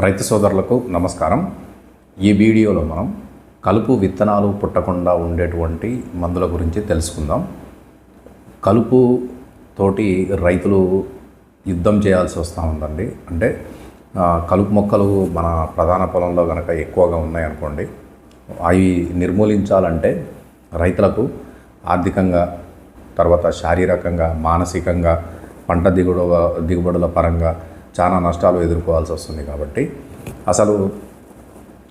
రైతు సోదరులకు నమస్కారం. ఈ వీడియోలో మనం కలుపు విత్తనాలు పుట్టకుండా ఉండేటువంటి మందుల గురించి తెలుసుకుందాం. కలుపు తోటి రైతులు యుద్ధం చేయాల్సి వస్తూ ఉందండి. అంటే కలుపు మొక్కలు మన ప్రధాన పొలంలో కనుక ఎక్కువగా ఉన్నాయనుకోండి అవి నిర్మూలించాలంటే రైతులకు ఆర్థికంగా తర్వాత శారీరకంగా మానసికంగా పంట దిగుడు దిగుబడుల పరంగా చాలా నష్టాలు ఎదుర్కోవాల్సి వస్తుంది కాబట్టి అసలు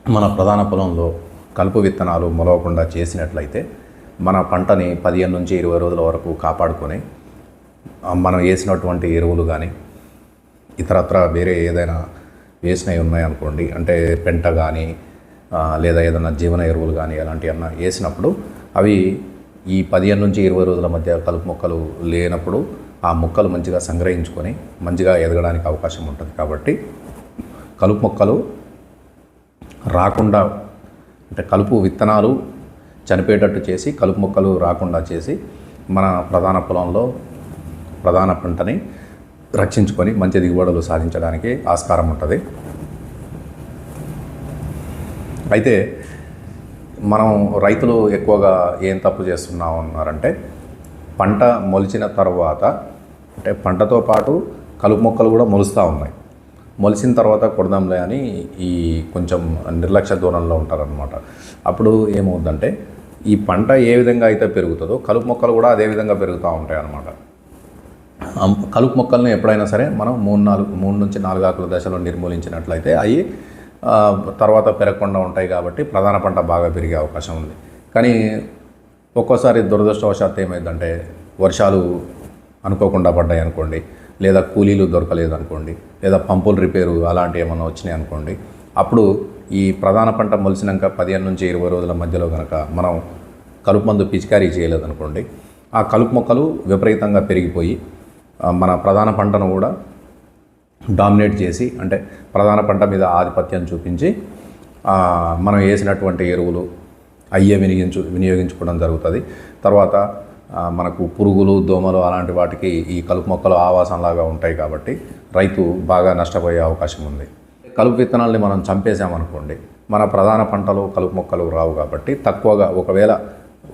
మన ప్రధాన పొలంలో కలుపు విత్తనాలు మొలవకుండా చేసినట్లయితే మన పంటని పదిహేను నుంచి ఇరవై రోజుల వరకు కాపాడుకొని మనం వేసినటువంటి ఎరువులు కానీ ఇతరత్ర వేరే ఏదైనా వేసినవి ఉన్నాయనుకోండి అంటే పెంట కానీ లేదా ఏదైనా జీవన ఎరువులు కానీ అలాంటివి అన్న వేసినప్పుడు అవి ఈ పదిహేను నుంచి ఇరవై రోజుల మధ్య కలుపు మొక్కలు లేనప్పుడు ఆ మొక్కలు మంచిగా సంగ్రహించుకొని మంచిగా ఎదగడానికి అవకాశం ఉంటుంది కాబట్టి కలుపు మొక్కలు రాకుండా అంటే కలుపు విత్తనాలు చనిపోయేటట్టు చేసి కలుపు మొక్కలు రాకుండా చేసి మన ప్రధాన పొలంలో ప్రధాన పంటని రక్షించుకొని మంచి దిగుబడులు సాధించడానికి ఆస్కారం ఉంటుంది. అయితే మనం రైతులు ఎక్కువగా ఏం తప్పు చేస్తున్నాం అన్నారంటే పంట మొలిచిన తర్వాత అంటే పంటతో పాటు కలుపు మొక్కలు కూడా మొలుస్తూ ఉన్నాయి. మొలిసిన తర్వాత కొడదాంలే అని ఈ కొంచెం నిర్లక్ష్య ధోరణిలో ఉంటారనమాట అప్పుడు ఏమవుద్దంటే ఈ పంట ఏ విధంగా అయితే పెరుగుతుందో కలుపు మొక్కలు కూడా అదే విధంగా పెరుగుతూ ఉంటాయి అన్నమాట కలుపు మొక్కల్ని ఎప్పుడైనా సరే మనం మూడు నాలుగు మూడు నుంచి నాలుగు ఆకుల దశలో నిర్మూలించినట్లయితే అవి తర్వాత పెరగకుండా ఉంటాయి కాబట్టి ప్రధాన పంట బాగా పెరిగే అవకాశం ఉంది. కానీ ఒక్కోసారి దురదృష్టవశాత్తు ఏమైందంటే వర్షాలు అనుకోకుండా పడ్డాయి అనుకోండి. లేదా కూలీలు దొరకలేదు అనుకోండి. లేదా పంపులు రిపేరు అలాంటివి ఏమైనా వచ్చినాయి అనుకోండి. అప్పుడు ఈ ప్రధాన పంట మొలిసినాక పదిహేను నుంచి ఇరవై రోజుల మధ్యలో కనుక మనం కలుపు మందు పిచికారీ చేయలేదనుకోండి ఆ కలుపు మొక్కలు విపరీతంగా పెరిగిపోయి మన ప్రధాన పంటను కూడా డామినేట్ చేసి అంటే ప్రధాన పంట మీద ఆధిపత్యం చూపించి మనం వేసినటువంటి ఎరువులు అయ్యే వినియోగించు వినియోగించుకోవడం జరుగుతుంది. తర్వాత మనకు పురుగులు దోమలు అలాంటి వాటికి ఈ కలుపు మొక్కలు ఆవాసంలాగా ఉంటాయి కాబట్టి రైతు బాగా నష్టపోయే అవకాశం ఉంది. కలుపు విత్తనాల్ని మనం చంపేసామనుకోండి మన ప్రధాన పంటలు కలుపు మొక్కలు రావు కాబట్టి తక్కువగా ఒకవేళ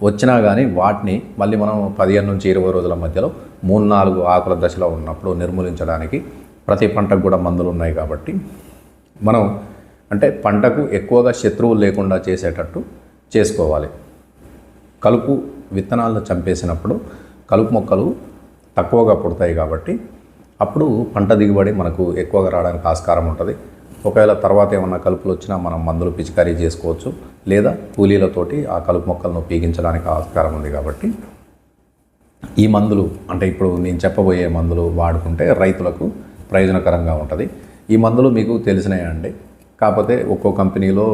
వచ్చినా కానీ వాటిని మళ్ళీ మనం పదిహేను నుంచి ఇరవై రోజుల మధ్యలో మూడు నాలుగు ఆకుల దశలో ఉన్నప్పుడు నిర్మూలించడానికి ప్రతి పంటకు కూడా మందులు ఉన్నాయి కాబట్టి మనం అంటే పంటకు ఎక్కువగా శత్రువులు లేకుండా చేసేటట్టు చేసుకోవాలి. కలుపు విత్తనాలను చంపేసినప్పుడు కలుపు మొక్కలు తక్కువగా పుడతాయి కాబట్టి అప్పుడు పంట దిగుబడి మనకు ఎక్కువగా రావడానికి ఆస్కారం ఉంటుంది. ఒకవేళ తర్వాత ఏమన్నా కలుపులు వచ్చినా మనం మందులు పిచికారీ చేసుకోవచ్చు. లేదా కూలీలతోటి ఆ కలుపు మొక్కలను పీగించడానికి ఆస్కారం ఉంది కాబట్టి ఈ మందులు అంటే ఇప్పుడు నేను చెప్పబోయే మందులు వాడుకుంటే రైతులకు ప్రయోజనకరంగా ఉంటుంది. ఈ మందులు మీకు తెలిసినాయండి అండి. కాకపోతే ఒక్కో కంపెనీలో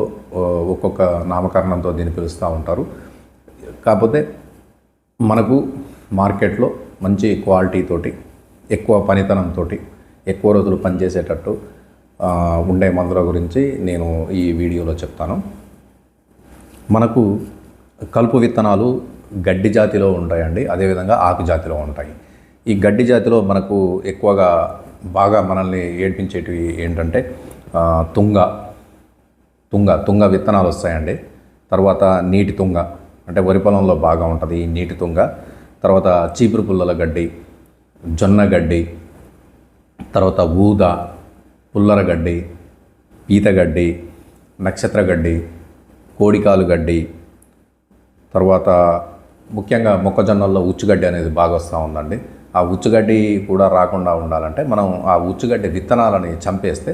ఒక్కొక్క నామకరణంతో దీన్ని పిలుస్తూ ఉంటారు. కాకపోతే మనకు మార్కెట్లో మంచి క్వాలిటీ తోటి ఎక్కువ పనితనంతో ఎక్కువ రోజులు పనిచేసేటట్టు ఉండే మందుల గురించి నేను ఈ వీడియోలో చెప్తాను. మనకు కలుపు విత్తనాలు గడ్డి జాతిలో ఉంటాయండి అదేవిధంగా ఆకు జాతిలో ఉంటాయి. ఈ గడ్డి జాతిలో మనకు ఎక్కువగా బాగా మనల్ని ఏడ్పించేటివి ఏంటంటే తుంగ తుంగ తుంగ విత్తనాలు వస్తాయండి. తర్వాత నీటి తుంగ అంటే వరి పొలంలో బాగా ఉంటుంది ఈ నీటి తుంగ. తర్వాత చీపురు పుల్లల గడ్డి జొన్న గడ్డి తర్వాత ఊద పుల్లర గడ్డి పీతగడ్డి నక్షత్ర గడ్డి కోడికాలు గడ్డి. తర్వాత ముఖ్యంగా మొక్కజొన్నల్లో ఉచ్చుగడ్డి అనేది బాగా వస్తూ ఉందండి. ఆ ఉచ్చుగడ్డి కూడా రాకుండా ఉండాలంటే మనం ఆ ఉచ్చుగడ్డి విత్తనాలని చంపేస్తే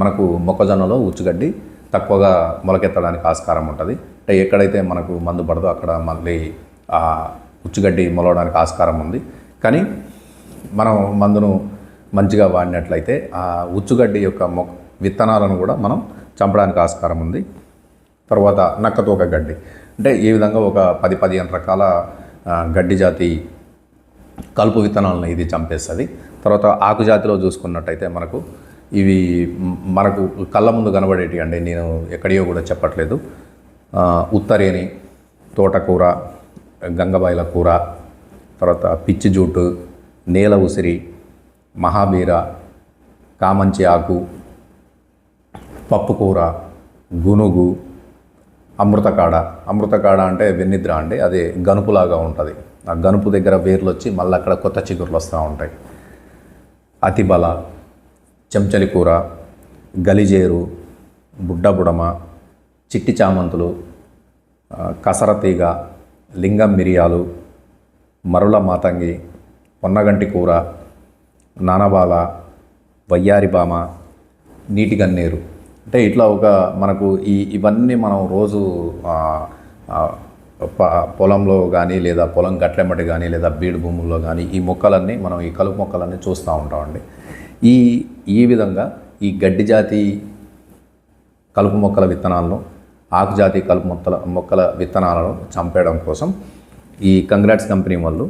మనకు మొక్కజొన్నలో ఉచ్చుగడ్డి తక్కువగా మొలకెత్తడానికి ఆస్కారం ఉంటుంది. అంటే ఎక్కడైతే మనకు మందు పడదో అక్కడ మళ్ళీ ఆ ఉచ్చుగడ్డి మొలవడానికి ఆస్కారం ఉంది. కానీ మనం మందును మంచిగా వాడినట్లయితే ఆ ఉచ్చుగడ్డి యొక్క మొ విత్తనాలను కూడా మనం చంపడానికి ఆస్కారం ఉంది. తర్వాత నక్కతోక గడ్డి. అంటే ఈ విధంగా ఒక పది పదిహేను రకాల గడ్డి జాతి కలుపు విత్తనాలను ఇది చంపేస్తుంది. తర్వాత ఆకు జాతిలో చూసుకున్నట్టయితే మనకు ఇవి మనకు కళ్ళ ముందు కనబడేటి అండి. నేను ఎక్కడియో కూడా చెప్పట్లేదు. ఉత్తరేని తోటకూర గంగబాయిల కూర తర్వాత పిచ్చి జూటు నేల ఉసిరి మహాబీర కామంచి ఆకు పప్పుకూర గునుగు అమృతకాడ. అమృతకాడ అంటే వెన్నిద్ర అండి. అది గనుపులాగా ఉంటుంది. ఆ గనుపు దగ్గర వేర్లు వచ్చి మళ్ళీ అక్కడ కొత్త చిగుర్లు వస్తూ ఉంటాయి. అతిబల చెంచలి కూర గలిజేరు బుడ్డబుడమ చిట్టి చామంతులు కసరతీగ లింగం మిరియాలు మరుల మాతంగి పొన్నగంటి కూర నానబాల వయ్యారి బామ నీటి గన్నేరు. అంటే ఇట్లా ఒక మనకు ఈ ఇవన్నీ మనం రోజు ప- పొలంలో కానీ లేదా పొలం గట్లెమ్మటి కానీ లేదా బీడు భూముల్లో కానీ ఈ మొక్కలన్నీ మనం ఈ కలుపు మొక్కలన్నీ చూస్తూ ఉంటామండి. ఈ ఈ విధంగా ఈ గడ్డి జాతి కలుపు మొక్కల విత్తనాలను ఆకుజాతి కలుపు మొక్కల మొక్కల విత్తనాలను చంపేయడం కోసం ఈ కంగ్రాట్స్ కంపెనీ వాళ్ళు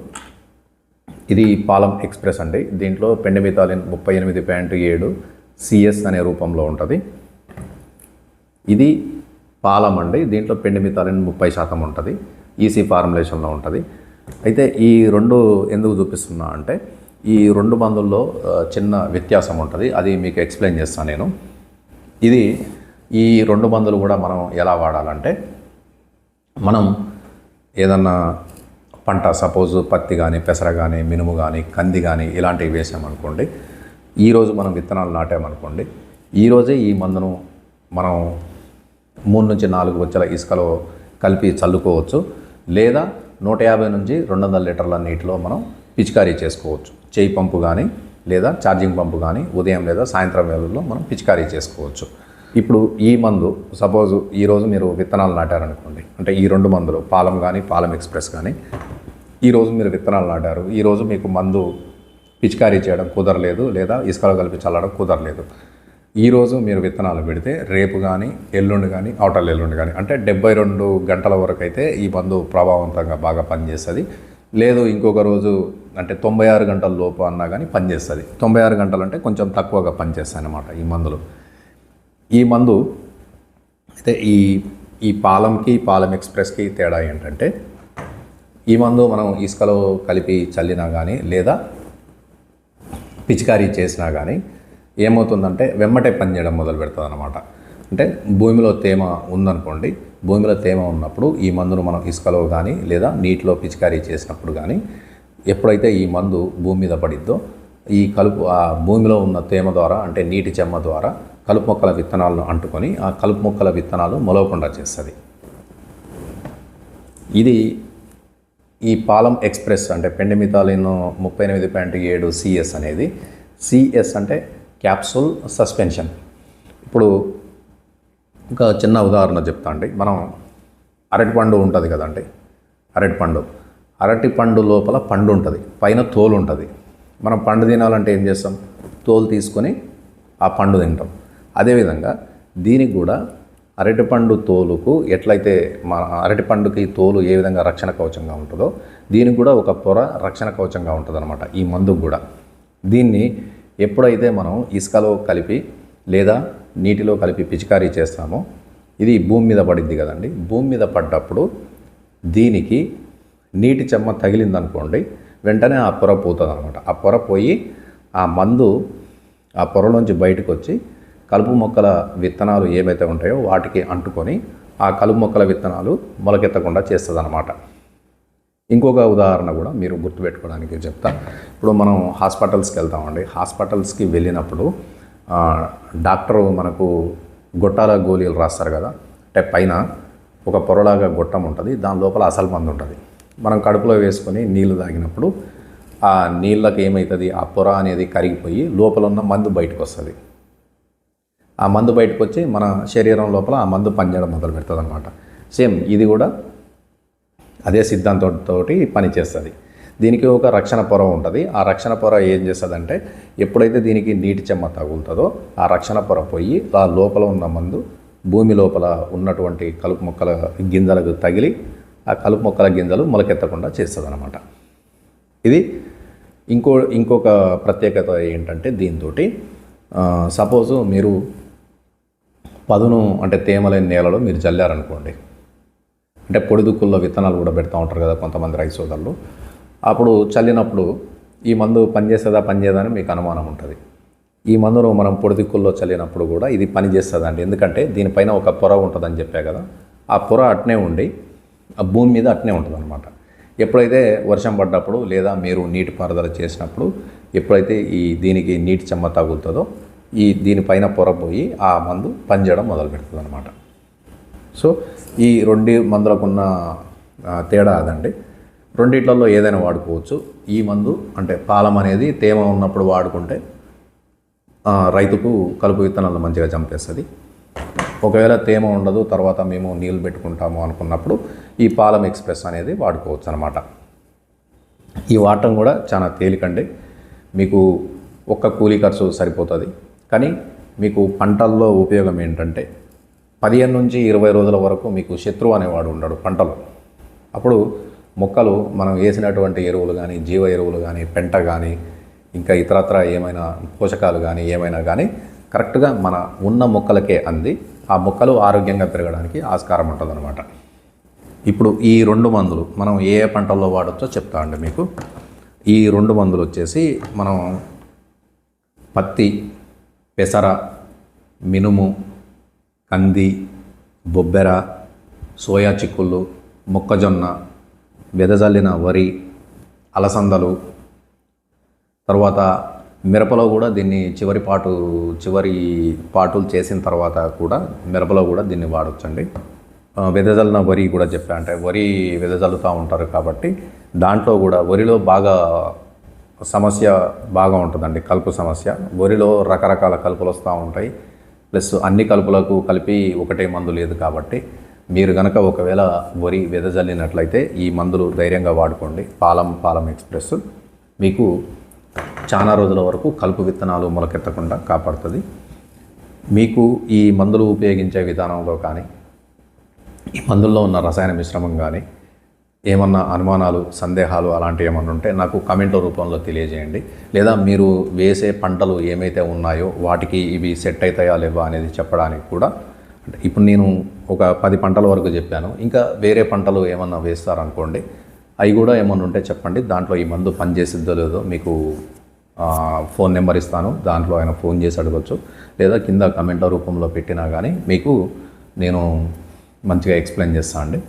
ఇది పాలం ఎక్స్ప్రెస్ అండి. దీంట్లో పెండమితాలిన్ ముప్పై ఎనిమిది పాయింట్ ఏడు సిఎస్ అనే రూపంలో ఉంటుంది. ఇది పాలం అండి. దీంట్లో పెండమితాలిన్ ముప్పై శాతం ఉంటుంది. ఈసీ ఫార్ములేషన్లో ఉంటుంది. అయితే ఈ రెండు ఎందుకు చూపిస్తున్నా అంటే ఈ రెండు మందుల్లో చిన్న వ్యత్యాసం ఉంటుంది. అది మీకు ఎక్స్ప్లెయిన్ చేస్తాను నేను. ఇది ఈ రెండు మందులు కూడా మనం ఎలా వాడాలంటే మనం ఏదన్నా పంట సపోజ్ పత్తి కానీ పెసర కానీ మినుము కానీ కంది కానీ ఇలాంటివి వేసామనుకోండి ఈరోజు మనం విత్తనాలు నాటామనుకోండి ఈరోజే ఈ మందును మనం మూడు నుంచి నాలుగు వచ్చల ఇసుకలో కలిపి చల్లుకోవచ్చు లేదా నూట యాభై నుంచి రెండు వందల లీటర్ల నీటిలో మనం పిచికారీ చేసుకోవచ్చు. చేయి పంపు కానీ లేదా ఛార్జింగ్ పంపు కానీ ఉదయం లేదా సాయంత్రం వేళల్లో మనం పిచికారీ చేసుకోవచ్చు. ఇప్పుడు ఈ మందు సపోజ్ ఈరోజు మీరు విత్తనాలు నాటారనుకోండి. అంటే ఈ రెండు మందులు పాలం కానీ పాలం ఎక్స్ప్రెస్ కానీ ఈరోజు మీరు విత్తనాలు నాటారు. ఈరోజు మీకు మందు పిచికారీ చేయడం కుదరలేదు లేదా ఇసుకలో కలిపి చల్లడం కుదరలేదు. ఈరోజు మీరు విత్తనాలు పెడితే రేపు కానీ ఎల్లుండి కానీ అవటల్ ఎల్లుండి కానీ అంటే డెబ్బై రెండు గంటల వరకు అయితే ఈ మందు ప్రభావవంతంగా బాగా పనిచేస్తుంది. లేదు ఇంకొక రోజు అంటే తొంభై ఆరు గంటల లోపు అన్నా కానీ పనిచేస్తుంది. తొంభై ఆరు గంటలు అంటే కొంచెం తక్కువగా పనిచేస్తాయి అన్నమాట ఈ మందులు. ఈ మందు అయితే ఈ ఈ పాలంకి పాలం ఎక్స్ప్రెస్కి తేడా ఏంటంటే ఈ మందు మనం ఇసుకలో కలిపి చల్లినా కానీ లేదా పిచికారీ చేసినా కానీ ఏమవుతుందంటే వెమ్మటే పనిచేయడం మొదలు పెడుతుంది అనమాట అంటే భూమిలో తేమ ఉందనుకోండి భూమిలో తేమ ఉన్నప్పుడు ఈ మందును మనం ఇసుకలో కానీ లేదా నీటిలో పిచికారీ చేసినప్పుడు కానీ ఎప్పుడైతే ఈ మందు భూమి మీద పడిద్దో ఈ కలుపు ఆ భూమిలో ఉన్న తేమ ద్వారా అంటే నీటి చెమ్మ ద్వారా కలుపు మొక్కల విత్తనాలను అంటుకొని ఆ కలుపు మొక్కల విత్తనాలు మొలవకుండా చేస్తుంది. ఇది ఈ పాలం ఎక్స్ప్రెస్ అంటే పెండిమితాలిన్ ముప్పై ఎనిమిది పాయింట్ ఏడు సిఎస్ అనేది. సిఎస్ అంటే క్యాప్సూల్ సస్పెన్షన్. ఇప్పుడు ఒక చిన్న ఉదాహరణ చెప్తా అండి. మనం అరటిపండు ఉంటుంది కదండి అరటిపండు. అరటి పండు లోపల పండు ఉంటుంది. పైన తోలు ఉంటుంది మనం పండు తినాలంటే ఏం చేస్తాం? తోలు తీసుకొని ఆ పండు తింటాం. అదేవిధంగా దీనికి కూడా అరటిపండు తోలుకు ఎట్లయితే మన అరటిపండుకి తోలు ఏ విధంగా రక్షణ కవచంగా ఉంటుందో దీనికి కూడా ఒక పొర రక్షణ కవచంగా ఉంటుందన్నమాట. ఈ మందుకు కూడా. దీన్ని ఎప్పుడైతే మనం ఇసుకలో కలిపి లేదా నీటిలో కలిపి పిచికారీ చేస్తామో ఇది భూమి మీద పడిద్ది కదండి. భూమి మీద పడ్డప్పుడు దీనికి నీటి చెమ్మ తగిలిందనుకోండి వెంటనే ఆ పొర పోతుంది అనమాట ఆ పొర పోయి ఆ మందు ఆ పొరలోంచి బయటకు వచ్చి కలుపు మొక్కల విత్తనాలు ఏవైతే ఉంటాయో వాటికి అంటుకొని ఆ కలుపు మొక్కల విత్తనాలు మొలకెత్తకుండా చేస్తుంది అనమాట ఇంకొక ఉదాహరణ కూడా మీరు గుర్తుపెట్టుకోవడానికి చెప్తా. ఇప్పుడు మనం హాస్పిటల్స్కి వెళ్తామండి. హాస్పిటల్స్కి వెళ్ళినప్పుడు డాక్టరు మనకు గొట్టాల గోళీలు రాస్తారు కదా? అంటే పైన ఒక పొరలాగా గొట్టం ఉంటుంది దాని లోపల అసలు మందు ఉంటుంది. మనం కడుపులో వేసుకొని నీళ్ళు తాగినప్పుడు ఆ నీళ్ళకి ఏమవుతుంది ఆ పొర అనేది కరిగిపోయి లోపల ఉన్న మందు బయటకు వస్తుంది ఆ మందు బయటకు వచ్చి మన శరీరం లోపల ఆ మందు పనిచేయడం మొదలు పెడుతుంది అనమాట సేమ్ ఇది కూడా అదే సిద్ధాంతంతో పనిచేస్తుంది దీనికి ఒక రక్షణ పొర ఉంటుంది. ఆ రక్షణ పొర ఏం చేస్తుందంటే ఎప్పుడైతే దీనికి నీటి చెమ్మ తగులుతుందో ఆ రక్షణ పొర పోయి ఆ లోపల ఉన్న మందు భూమి లోపల ఉన్నటువంటి కలుపు మొక్కల గింజలకు తగిలి ఆ కలుపు మొక్కల గింజలు మొలకెత్తకుండా చేస్తుంది అనమాట ఇది ఇంకో ఇంకొక ప్రత్యేకత ఏంటంటే దీంతో సపోజు మీరు పదును అంటే తేమలేని నేలలో మీరు జల్లారనుకోండి. అంటే పొడిదుక్కుల్లో విత్తనాలు కూడా పెడతా ఉంటారు కదా కొంతమంది రైతు సోదరులు. అప్పుడు చల్లినప్పుడు ఈ మందు పనిచేస్తుందా పనిచేయదా అని మీకు అనుమానం ఉంటుంది. ఈ మందును మనం పొడిదిక్కుల్లో చల్లినప్పుడు కూడా ఇది పని అండి ఎందుకంటే దీనిపైన ఒక పొర ఉంటుందని చెప్పా కదా. ఆ పొర అట్నే ఉండి ఆ భూమి మీద అట్నే ఉంటుంది అనమాట ఎప్పుడైతే వర్షం పడ్డప్పుడు లేదా మీరు నీటి పారుదల చేసినప్పుడు ఎప్పుడైతే ఈ దీనికి నీటి చెమ్మ తగులుతుందో ఈ దీనిపైన పొరపోయి ఆ మందు పనిచేయడం మొదలు పెడుతుంది అనమాట సో ఈ రెండు మందులకున్న తేడా అదండి. రెండిట్లలో ఏదైనా వాడుకోవచ్చు. ఈ మందు అంటే పాలం అనేది తేమ ఉన్నప్పుడు వాడుకుంటే రైతుకు కలుపు విత్తనాలు మంచిగా చంపేస్తుంది. ఒకవేళ తేమ ఉండదు తర్వాత మేము నీళ్ళు పెట్టుకుంటాము అనుకున్నప్పుడు ఈ పాలం ఎక్స్ప్రెస్ అనేది వాడుకోవచ్చు అనమాట ఈ వాడటం కూడా చాలా తేలికండి. మీకు ఒక్క కూలీ ఖర్చు సరిపోతుంది. కానీ మీకు పంటల్లో ఉపయోగం ఏంటంటే పదిహేను నుంచి ఇరవై రోజుల వరకు మీకు శత్రువు అనేవాడు ఉండడు పంటలో. అప్పుడు మొక్కలు మనం వేసినటువంటి ఎరువులు కానీ జీవ ఎరువులు కానీ పెంట కానీ ఇంకా ఇతరత్ర ఏమైనా పోషకాలు కానీ ఏమైనా కానీ కరెక్ట్గా మన ఉన్న మొక్కలకే అంది. ఆ మొక్కలు ఆరోగ్యంగా పెరగడానికి ఆస్కారం ఉంటుందన్నమాట. ఇప్పుడు ఈ రెండు మందులు మనం ఏ ఏ పంటల్లో వాడచ్చో చెప్తా అండి మీకు. ఈ రెండు మందులు వచ్చేసి మనం పత్తి పెసర మినుము కంది బొబ్బెర సోయా చిక్కుళ్ళు మొక్కజొన్న వెదజల్లిన వరి అలసందలు. తర్వాత మిరపలో కూడా దీన్ని చివరి పాటు చివరి పాటులు చేసిన తర్వాత కూడా మిరపలో కూడా దీన్ని వాడొచ్చండి. వెదజల్లిన వరి కూడా చెప్పా అంటే వరి వెదజల్లుతూ ఉంటారు కాబట్టి దాంట్లో కూడా వరిలో బాగా సమస్య బాగా ఉంటుందండి కలుపు సమస్య. వరిలో రకరకాల కలుపులు వస్తూ ఉంటాయి. ప్లస్ అన్ని కలుపులకు కలిపి ఒకటే మందు లేదు కాబట్టి మీరు గనక ఒకవేళ వరి వెదజల్లినట్లయితే ఈ మందులు ధైర్యంగా వాడుకోండి. పాలం పాలం ఎక్స్ప్రెస్ మీకు చాలా రోజుల వరకు కలుపు విత్తనాలు మొలకెత్తకుండా కాపాడుతుంది. మీకు ఈ మందులు ఉపయోగించే విధానంలో కానీ ఈ మందుల్లో ఉన్న రసాయన మిశ్రమం కానీ ఏమన్నా అనుమానాలు సందేహాలు అలాంటివి ఏమన్నా ఉంటే నాకు కమెంట్ రూపంలో తెలియజేయండి. లేదా మీరు వేసే పంటలు ఏమైతే ఉన్నాయో వాటికి ఇవి సెట్ అవుతాయా లేవా అనేది చెప్పడానికి కూడా అంటే ఇప్పుడు నేను ఒక పది పంటల వరకు చెప్పాను. ఇంకా వేరే పంటలు ఏమన్నా వేస్తారనుకోండి అవి కూడా ఏమన్నా ఉంటే చెప్పండి. దాంట్లో ఈ మందు పనిచేసిద్దో లేదో మీకు ఫోన్ నెంబర్ ఇస్తాను. దాంట్లో ఆయన ఫోన్ చేసి అడగచ్చు. లేదా కింద కమెంట్ల రూపంలో పెట్టినా కానీ మీకు నేను మంచిగా ఎక్స్ప్లెయిన్ చేస్తాను అండి.